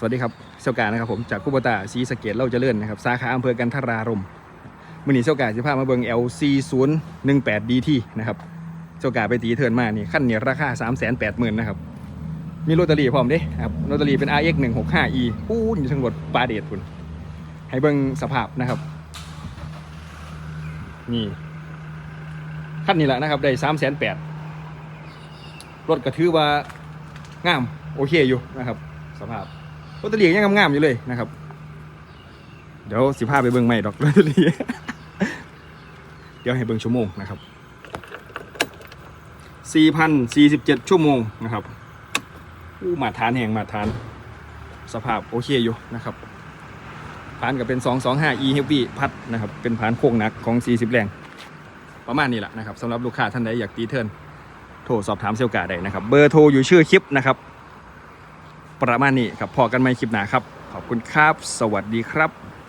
สวัสดีครับเซลกานะครับผมจากคูบตาซีสเกตเล่าเจริญนะครับสาขาอำเภอกันทรารมมือหนีเซลกาสิพามาเบิง LC 0 1 8 DT นะครับเซลกาไปตีเทิร์นมานี่ขั้นเนี่ยราคา 3 8 0 0 0 0นะครับมีโรตารี่พร้อมเด้ครับโรตารี่เป็น RX 165E ปูนอยู่ทั้งรถปาเดดคุณให้เบิงสภาพนะครับ นี่ขั้นนี้แหละนะครับได้3 8 0 0 0รถก็ถือว่างามโอเคอยู่นะครับสภาพ รถตะเลียงยังงามๆอยู่เลยนะครับ เดี๋ยวสิพาไปเบิ่งใหม่ดอกรถตะเลียเดี๋ยวให้เบิ่งชั่วโมงนะครับ4,047 ชั่วโมงนะครับอู้มาทานแห่งมาทาน สภาพโอเคอยู่นะครับพานกับเป็น 225e heavy พัดนะครับ เป็นพานโค้งหนักของ 40 แรง ประมาณนี้แหละนะครับสำหรับลูกค้าท่านใดอยากตีเทิร์นโทรสอบถามเซลลกาได้นะครับ เบอร์โทรอยู่ชื่อคลิปนะครับ ประมาณนี้ครับพอกันไหมคลิปหนาครับ ขอบคุณครับ สวัสดีครับ